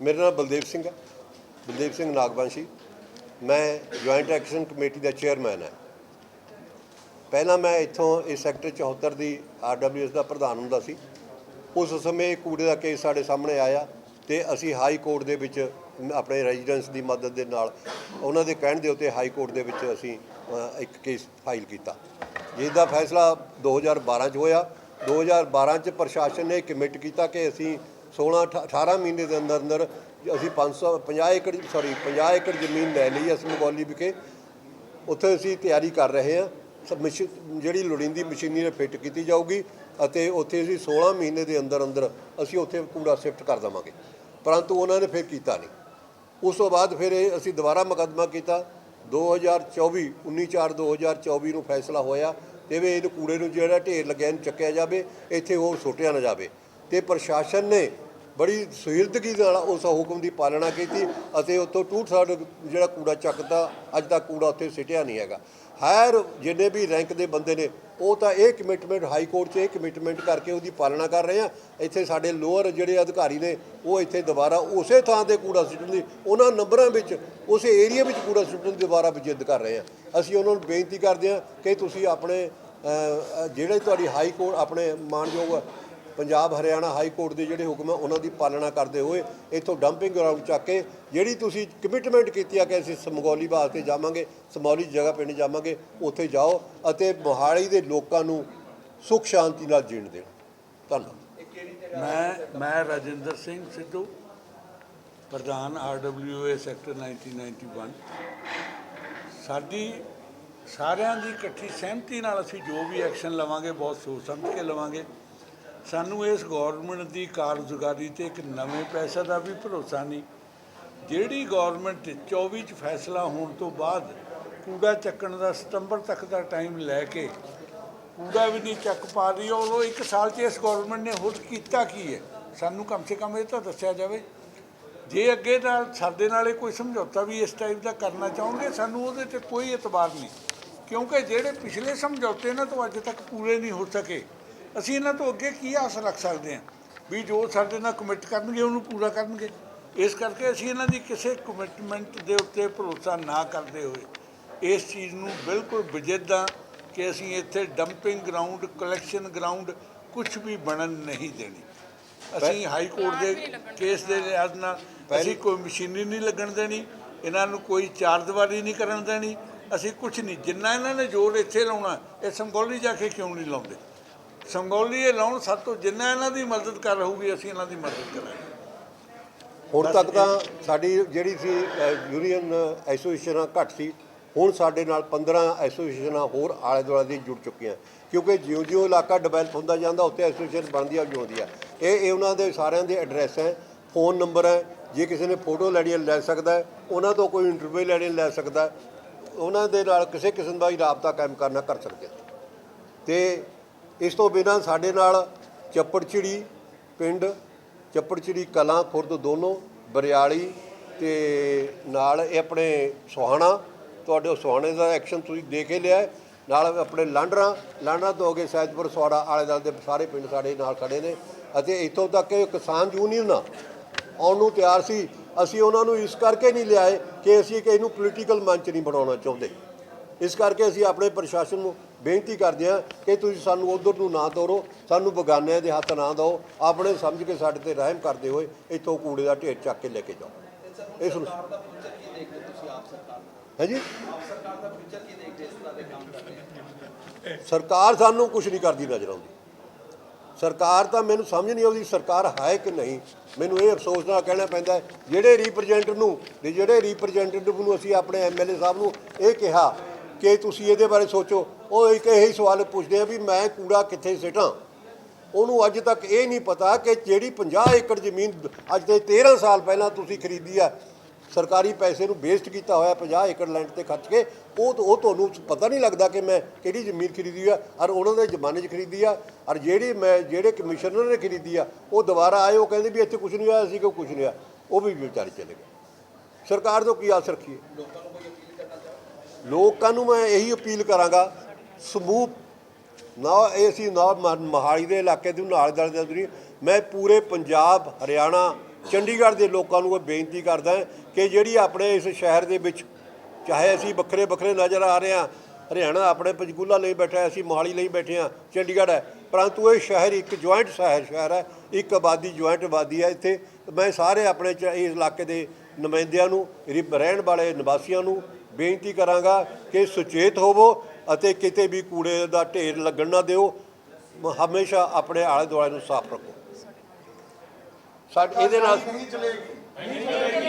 ਮੇਰਾ ਨਾਮ ਬਲਦੇਵ ਸਿੰਘ ਹੈ। ਬਲਦੇਵ ਸਿੰਘ ਨਾਗਵੰਸ਼ੀ। ਮੈਂ ਜੁਆਇੰਟ ਐਕਸ਼ਨ ਕਮੇਟੀ ਦਾ ਚੇਅਰਮੈਨ ਹਾਂ। ਪਹਿਲਾਂ ਮੈਂ ਇੱਥੋਂ ਇਸ ਸੈਕਟਰ 74 ਦੀ ਆਰਡਬਲਯੂਐਸ ਦਾ ਪ੍ਰਧਾਨ ਹੁੰਦਾ ਸੀ। ਉਸ ਸਮੇਂ ਕੂੜੇ ਦਾ ਕੇਸ ਸਾਡੇ ਸਾਹਮਣੇ ਆਇਆ ਤੇ ਅਸੀਂ ਹਾਈ ਕੋਰਟ ਦੇ ਵਿੱਚ ਆਪਣੇ ਰੈਜ਼ੀਡੈਂਸ ਦੀ ਮਦਦ ਦੇ ਨਾਲ ਉਹਨਾਂ ਦੇ ਕਹਿਣ ਦੇ ਉੱਤੇ ਹਾਈ ਕੋਰਟ ਦੇ ਵਿੱਚ ਅਸੀਂ ਇੱਕ ਕੇਸ ਫਾਈਲ ਕੀਤਾ। ਜਿਸ ਦਾ ਫੈਸਲਾ 2012 ਚ ਹੋਇਆ। 2012 ਚ ਪ੍ਰਸ਼ਾਸਨ ਨੇ ਕਮਿਟ ਕੀਤਾ ਕਿ ਅਸੀਂ 16 ਅਠਾ- 18 ਮਹੀਨੇ ਦੇ ਅੰਦਰ ਅੰਦਰ ਅਸੀਂ 550 ਏਕੜ ਸੌਰੀ 50 ਏਕੜ ਜ਼ਮੀਨ ਲੈ ਲਈ ਅਸੀਂ ਮਗੌਲੀ ਵਿਖੇ। ਉੱਥੇ ਅਸੀਂ ਤਿਆਰੀ ਕਰ ਰਹੇ ਹਾਂ। ਸਭ ਮਸ਼ੀ- ਜਿਹੜੀ ਲੋੜੀਂਦੀ ਮਸ਼ੀਨਰੀ ਫਿੱਟ ਕੀਤੀ ਜਾਊਗੀ ਅਤੇ ਉੱਥੇ ਅਸੀਂ 16 ਮਹੀਨੇ ਦੇ ਅੰਦਰ ਅੰਦਰ ਅਸੀਂ ਉੱਥੇ ਕੂੜਾ ਸ਼ਿਫਟ ਕਰ ਦੇਵਾਂਗੇ। ਪਰੰਤੂ ਉਹਨਾਂ ਨੇ ਫਿਰ ਕੀਤਾ ਨਹੀਂ। ਉਸ ਤੋਂ ਬਾਅਦ ਫਿਰ ਇਹ ਅਸੀਂ ਦੁਬਾਰਾ ਮੁਕੱਦਮਾ ਕੀਤਾ। 2024 19/4 2024 ਨੂੰ ਫੈਸਲਾ ਹੋਇਆ ਤੇ ਵੀ ਇਹਨੂੰ ਕੂੜੇ ਨੂੰ ਜਿਹੜਾ ਢੇਰ ਲੱਗਿਆ ਇਹਨੂੰ ਚੱਕਿਆ ਜਾਵੇ, ਇੱਥੇ ਹੋਰ ਸੁੱਟਿਆ ਨਾ ਜਾਵੇ। ਤੇ ਪ੍ਰਸ਼ਾਸਨ ਨੇ ਬੜੀ ਸੁਹਿਰਦਗੀ ਨਾਲ ਉਸ ਹੁਕਮ ਦੀ ਪਾਲਣਾ ਕੀਤੀ ਅਤੇ ਉੱਥੋਂ ਟੂਟ ਸਾਡ ਜਿਹੜਾ ਕੂੜਾ ਚੱਕਦਾ, ਅੱਜ ਤੱਕ ਕੂੜਾ ਉੱਥੇ ਸਿੱਟਿਆ ਨਹੀਂ ਹੈਗਾ। ਹਾਇਰ ਜਿੰਨੇ ਵੀ ਰੈਂਕ ਦੇ ਬੰਦੇ ਨੇ, ਉਹ ਤਾਂ ਇਹ ਕਮਿਟਮੈਂਟ ਹਾਈ ਕੋਰਟ 'ਚ ਇਹ ਕਮਿਟਮੈਂਟ ਕਰਕੇ ਉਹਦੀ ਪਾਲਣਾ ਕਰ ਰਹੇ ਆ। ਇੱਥੇ ਸਾਡੇ ਲੋਅਰ ਜਿਹੜੇ ਅਧਿਕਾਰੀ ਨੇ, ਉਹ ਇੱਥੇ ਦੁਬਾਰਾ ਉਸੇ ਥਾਂ ਤੇ ਕੂੜਾ ਸਿੱਟਣ ਦੀ, ਉਹਨਾਂ ਨੰਬਰਾਂ ਵਿੱਚ, ਉਸੇ ਏਰੀਆ ਵਿੱਚ ਕੂੜਾ ਸਿੱਟਣ ਦੀ ਦੁਬਾਰਾ ਵੀ ਜਿੱਦ ਕਰ ਰਹੇ ਆ। ਅਸੀਂ ਉਹਨਾਂ ਨੂੰ ਬੇਨਤੀ ਕਰਦੇ ਆ ਕਿ ਤੁਸੀਂ ਆਪਣੇ ਜਿਹੜੇ ਤੁਹਾਡੀ ਹਾਈ ਕੋਰਟ ਆਪਣੇ ਮਾਨਯੋਗ ਪੰਜਾਬ ਹਰਿਆਣਾ ਹਾਈ ਕੋਰਟ ਦੇ ਜਿਹੜੇ ਹੁਕਮ ਆ, ਉਹਨਾਂ ਦੀ ਪਾਲਣਾ ਕਰਦੇ ਹੋਏ ਇੱਥੋਂ ਡੰਪਿੰਗ ਗਰਾਊਂਡ ਚੱਕ ਕੇ ਜਿਹੜੀ ਤੁਸੀਂ ਕਮਿਟਮੈਂਟ ਕੀਤੀ ਆ ਕਿ ਅਸੀਂ ਸਮਗੌਲੀ ਵਾਸਤੇ ਜਾਵਾਂਗੇ, ਸਮੌਲੀ ਜਗ੍ਹਾ ਪਿੰਡ ਜਾਵਾਂਗੇ, ਉੱਥੇ ਜਾਓ ਅਤੇ ਮੋਹਾਲੀ ਦੇ ਲੋਕਾਂ ਨੂੰ ਸੁਖ ਸ਼ਾਂਤੀ ਨਾਲ ਜੀਣ ਦੇਣ। ਧੰਨਵਾਦ। ਮੈਂ ਮੈਂ ਰਾਜਿੰਦਰ ਸਿੰਘ ਸਿੱਧੂ, ਪ੍ਰਧਾਨ ਆਰਡਬਲਯੂਏ ਸੈਕਟਰ 1991 ਸਾਡੀ ਸਾਰਿਆਂ ਦੀ ਇਕੱਠੀ ਸਹਿਮਤੀ ਨਾਲ ਅਸੀਂ ਜੋ ਵੀ ਐਕਸ਼ਨ ਲਵਾਂਗੇ, ਬਹੁਤ ਸੋਚ ਸਮਝ ਕੇ ਲਵਾਂਗੇ। ਸਾਨੂੰ ਇਸ ਗਵਰਨਮੈਂਟ ਦੀ ਕਾਰਜਕਾਰੀ ਤੇ ਇੱਕ ਨਵੇਂ ਪੈਸੇ ਦਾ ਵੀ ਭਰੋਸਾ ਨਹੀਂ। ਜਿਹੜੀ ਗਵਰਨਮੈਂਟ 24 ਚ ਫੈਸਲਾ ਹੋਣ ਤੋਂ ਬਾਅਦ ਕੂੜਾ ਚੱਕਣ ਦਾ ਸਤੰਬਰ ਤੱਕ ਦਾ ਟਾਈਮ ਲੈ ਕੇ ਕੂੜਾ ਵੀ ਨਹੀਂ ਚੱਕ ਪਾ ਰਹੀ ਉਹ ਇੱਕ ਸਾਲ 'ਚ ਇਸ ਗਵਰਨਮੈਂਟ ਨੇ ਹੋਰ ਕੀਤਾ ਕੀ ਹੈ? ਸਾਨੂੰ ਕਮ ਸੇ ਕਮ ਇਹ ਤਾਂ ਦੱਸਿਆ ਜਾਵੇ। ਜੇ ਅੱਗੇ ਨਾਲ ਸਾਡੇ ਨਾਲੇ ਕੋਈ ਸਮਝੌਤਾ ਵੀ ਇਸ ਟਾਈਪ ਦਾ ਕਰਨਾ ਚਾਹੋਗੇ, ਸਾਨੂੰ ਉਹਦੇ ਤੇ ਕੋਈ ਇਤਬਾਰ ਨਹੀਂ। ਕਿਉਂਕਿ ਜਿਹੜੇ ਪਿਛਲੇ ਸਮਝੌਤੇ ਨਾ ਤੋਂ ਅੱਜ ਤੱਕ ਪੂਰੇ ਨਹੀਂ ਹੋ ਸਕੇ। ਅਸੀਂ ਇਹਨਾਂ ਤੋਂ ਅੱਗੇ ਕੀ ਆਸ ਰੱਖ ਸਕਦੇ ਹਾਂ? ਵੀ ਜੋ ਸਾਡੇ ਨਾਲ ਕਮਿਟ ਕਰਨਗੇ ਉਹਨੂੰ ਪੂਰਾ ਕਰਨਗੇ। ਇਸ ਕਰਕੇ ਅਸੀਂ ਇਹਨਾਂ ਦੀ ਕਿਸੇ ਕਮਿਟਮੈਂਟ ਦੇ ਉੱਤੇ ਭਰੋਸਾ ਨਾ ਕਰਦੇ ਹੋਏ ਇਸ ਚੀਜ਼ ਨੂੰ ਬਿਲਕੁਲ ਵਿਜਿੱਦਾਂ ਕਿ ਅਸੀਂ ਇੱਥੇ ਡੰਪਿੰਗ ਗਰਾਊਂਡ ਕਲੈਕਸ਼ਨ ਗਰਾਊਂਡ ਕੁਝ ਵੀ ਬਣਨ ਨਹੀਂ ਦੇਣੀ। ਅਸੀਂ ਹਾਈ ਕੋਰਟ ਦੇ ਕੇਸ ਦੇ ਲਿਹਾਜ਼ ਨਾਲ ਅਸੀਂ ਕੋਈ ਮਸ਼ੀਨਰੀ ਨਹੀਂ ਲੱਗਣ ਦੇਣੀ ਇਹਨਾਂ ਨੂੰ ਕੋਈ ਚਾਰ ਦੀਵਾਰੀ ਨਹੀਂ ਕਰਨ ਦੇਣੀ। ਅਸੀਂ ਕੁਝ ਨਹੀਂ ਜਿੰਨਾ ਇਹਨਾਂ ਨੇ ਜ਼ੋਰ ਇੱਥੇ ਲਾਉਣਾ ਇਹ ਸੰਗੋਲੀ ਜਾ ਕੇ ਕਿਉਂ ਨਹੀਂ ਲਾਉਂਦੇ? ਸੰਗੋਲੀ ਇਹ ਲਾਉਣ ਸਭ ਤੋਂ ਜਿੰਨਾ ਇਹਨਾਂ ਦੀ ਮਦਦ ਕਰ ਰਹੂਗੀ ਅਸੀਂ ਇਹਨਾਂ ਦੀ ਮਦਦ ਕਰਾਂਗੇ। ਹੁਣ ਤੱਕ ਤਾਂ ਸਾਡੀ ਜਿਹੜੀ ਸੀ ਯੂਨੀਅਨ ਐਸੋਸੀਏਸ਼ਨਾਂ ਘੱਟ ਸੀ ਹੁਣ ਸਾਡੇ ਨਾਲ 15 ਐਸੋਸੀਏਸ਼ਨਾਂ ਹੋਰ ਆਲੇ ਦੁਆਲੇ ਦੀ ਜੁੜ ਚੁੱਕੀਆਂ। ਕਿਉਂਕਿ ਜਿਉਂ-ਜਿਉਂ ਇਲਾਕਾ ਡਿਵੈਲਪ ਹੁੰਦਾ ਜਾਂਦਾ ਉੱਥੇ ਐਸੋਸੀਏਸ਼ਨ ਬਣਦੀਆਂ ਜਾਂਦੀਆਂ ਇਹ ਇਹ ਉਹਨਾਂ ਦੇ ਸਾਰਿਆਂ ਦੇ ਐਡਰੈਸ ਹੈ ਫੋਨ ਨੰਬਰ ਹੈ ਜੇ ਕਿਸੇ ਨੇ ਫੋਟੋ ਲੈਣੀ ਹੈ ਲੈ ਸਕਦਾ ਹੈ ਉਹਨਾਂ ਤੋਂ ਕੋਈ ਇੰਟਰਵਿਊ ਲੈਣੀ ਲੈ ਸਕਦਾ ਹੈ। ਉਹਨਾਂ ਦੇ ਨਾਲ ਕਿਸੇ ਕਿਸਮ ਦਾ ਵੀ ਰਾਬਤਾ ਕਾਇਮ ਕਰਨਾ ਕਰ ਸਕਦੇ ਹਾਂ ਤੇ ਇਸ ਤੋਂ ਬਿਨਾਂ ਸਾਡੇ ਨਾਲ ਚੱਪੜਚਿੜੀ ਪਿੰਡ, ਚੱਪੜਚਿੜੀ ਕਲਾਂ, ਖੁਰਦ ਦੋਨੋਂ, ਬਰਿਆਲੀ ਤੇ ਨਾਲ ਇਹ ਆਪਣੇ ਸੁਹਾਣਾ, ਤੁਹਾਡੇ ਸੁਹਾਣੇ ਦਾ ਐਕਸ਼ਨ ਤੁਸੀਂ ਦੇਖ ਹੀ ਲਿਆ ਨਾਲ ਆਪਣੇ ਲਾਂਡਰਾ ਲਾਂਡਰਾ ਤੋਂ ਹੋ ਸੈਦਪੁਰ, ਸਵਾੜਾ, ਆਲੇ ਦੁਆਲੇ ਦੇ ਸਾਰੇ ਪਿੰਡ ਸਾਡੇ ਨਾਲ ਖੜੇ ਨੇ ਅਤੇ ਇੱਥੋਂ ਤੱਕ ਕਿ ਕਿਸਾਨ ਯੂਨੀਅਨ ਆਉਣ ਨੂੰ ਤਿਆਰ ਸੀ। ਅਸੀਂ ਉਹਨਾਂ ਨੂੰ ਇਸ ਕਰਕੇ ਨਹੀਂ ਲਿਆਏ ਕਿ ਅਸੀਂ ਕਿ ਇਹਨੂੰ ਪੋਲੀਟੀਕਲ ਮੰਚ ਨਹੀਂ ਬਣਾਉਣਾ ਚਾਹੁੰਦੇ। ਇਸ ਕਰਕੇ ਅਸੀਂ ਆਪਣੇ ਪ੍ਰਸ਼ਾਸਨ ਨੂੰ ਬੇਨਤੀ ਕਰਦੇ ਹਾਂ ਕਿ ਤੁਸੀਂ ਸਾਨੂੰ ਉਧਰ ਨੂੰ ਨਾ ਤੋਰੋ ਸਾਨੂੰ ਬਗਾਨਿਆਂ ਦੇ ਹੱਥ ਨਾ ਦਿਓ ਆਪਣੇ ਸਮਝ ਕੇ ਸਾਡੇ ਤੇ ਰਹਿਮ ਕਰਦੇ ਹੋਏ ਇੱਥੋਂ ਕੂੜੇ ਦਾ ਢੇਰ ਚੱਕ ਕੇ ਲੈ ਕੇ ਜਾਓ। ਇਸ ਨੂੰ ਹੈ ਜੀ? ਸਰਕਾਰ ਸਾਨੂੰ ਕੁਝ ਨਹੀਂ ਕਰਦੀ ਨਜ਼ਰ ਆਉਂਦੀ। ਸਰਕਾਰ ਤਾਂ ਮੈਨੂੰ ਸਮਝ ਨਹੀਂ ਆਉਂਦੀ ਸਰਕਾਰ ਹੈ ਕਿ ਨਹੀਂ। ਮੈਨੂੰ ਇਹ ਅਫਸੋਸ ਨਾਲ ਕਹਿਣਾ ਪੈਂਦਾ ਜਿਹੜੇ ਰਿਪਰੈਜ਼ੈਂਟੇਟਿਵ ਨੂੰ ਜਿਹੜੇ ਰਿਪਰੈਜ਼ੈਂਟੇਟਿਵ ਨੂੰ ਅਸੀਂ ਆਪਣੇ ਐਮਐਲਏ ਸਾਹਿਬ ਨੂੰ ਇਹ ਕਿਹਾ ਕਿ ਤੁਸੀਂ ਇਹਦੇ ਬਾਰੇ ਸੋਚੋ ਉਹ ਇੱਕ ਇਹੀ ਸਵਾਲ ਪੁੱਛਦੇ ਆ ਵੀ ਮੈਂ ਕੂੜਾ ਕਿੱਥੇ ਸਿੱਟਾਂ? ਉਹਨੂੰ ਅੱਜ ਤੱਕ ਇਹ ਨਹੀਂ ਪਤਾ ਕਿ ਜਿਹੜੀ 50 ਏਕੜ ਜ਼ਮੀਨ ਅੱਜ ਦੇ 13 ਸਾਲ ਪਹਿਲਾਂ ਤੁਸੀਂ ਖਰੀਦੀ ਆ, ਸਰਕਾਰੀ ਪੈਸੇ ਨੂੰ ਵੇਸਟ ਕੀਤਾ ਹੋਇਆ 50 ਏਕੜ ਲੈਂਡ ਤੇ ਖਰਚ ਕੇ, ਉਹ ਉਹ ਤੁਹਾਨੂੰ ਪਤਾ ਨਹੀਂ ਲੱਗਦਾ ਕਿ ਮੈਂ ਕਿਹੜੀ ਜ਼ਮੀਨ ਖਰੀਦੀ ਆ, ਔਰ ਉਹਨਾਂ ਦੇ ਜ਼ਮਾਨੇ 'ਚ ਖਰੀਦੀ ਆ, ਔਰ ਜਿਹੜੀ ਮੈਂ ਜਿਹੜੇ ਕਮਿਸ਼ਨਰ ਨੇ ਖਰੀਦੀ ਆ, ਉਹ ਦੁਬਾਰਾ ਆਏ, ਉਹ ਕਹਿੰਦੇ ਵੀ ਇੱਥੇ ਕੁਝ ਨਹੀਂ ਹੋਇਆ ਸੀ ਕਿ ਕੁਝ ਨਹੀਂ ਆ ਉਹ ਵੀ ਵਿਚਾਰੇ ਚਲੇ ਗਏ। ਸਰਕਾਰ ਤੋਂ ਕੀ ਆਸ ਰੱਖੀਏ? ਲੋਕਾਂ ਨੂੰ ਮੈਂ ਇਹੀ ਅਪੀਲ ਕਰਾਂਗਾ ਸਮੂਹ ਨਾ, ਇਹ ਸੀ ਨਾ ਮ- ਮੋਹਾਲੀ ਦੇ ਇਲਾਕੇ ਦੀ ਨਾਲ ਦਲ ਦੇ ਮੈਂ ਪੂਰੇ ਪੰਜਾਬ, ਹਰਿਆਣਾ, ਚੰਡੀਗੜ੍ਹ ਦੇ ਲੋਕਾਂ ਨੂੰ ਇਹ ਬੇਨਤੀ ਕਰਦਾ ਕਿ ਜਿਹੜੀ ਆਪਣੇ ਇਸ ਸ਼ਹਿਰ ਦੇ ਵਿੱਚ, ਚਾਹੇ ਅਸੀਂ ਵੱਖਰੇ ਵੱਖਰੇ ਨਜ਼ਰ ਆ ਰਹੇ ਹਾਂ, ਹਰਿਆਣਾ ਆਪਣੇ ਪੰਚਕੂਲਾ ਲਈ ਬੈਠਾ ਅਸੀਂ ਮੋਹਾਲੀ ਲਈ ਬੈਠੇ ਹਾਂ, ਚੰਡੀਗੜ੍ਹ ਹੈ, ਪਰੰਤੂ ਇਹ ਸ਼ਹਿਰ ਇੱਕ ਜੁਆਇੰਟ ਸ਼ਹਿਰ ਸ਼ਹਿਰ ਹੈ, ਇੱਕ ਆਬਾਦੀ ਜੁਆਇੰਟ ਆਬਾਦੀ ਹੈ ਇੱਥੇ। ਮੈਂ ਸਾਰੇ ਆਪਣੇ ਚ- ਇਸ ਇਲਾਕੇ ਦੇ ਨੁਮਾਇੰਦਿਆਂ ਨੂੰ ਰੀ- ਰਹਿਣ ਵਾਲੇ ਨਿਵਾਸੀਆਂ ਨੂੰ ਬੇਨਤੀ ਕਰਾਂਗਾ ਕਿ ਸੁਚੇਤ ਹੋਵੋ ਅਤੇ ਕਿਤੇ ਵੀ ਕੂੜੇ ਦਾ ਢੇਰ ਲੱਗਣ ਨਾ ਦਿਓ, ਹਮੇਸ਼ਾ ਆਪਣੇ ਆਲੇ ਦੁਆਲੇ ਨੂੰ ਸਾਫ਼ ਰੱਖੋ। ਸਾਡੇ ਇਹਦੇ ਨਾਲ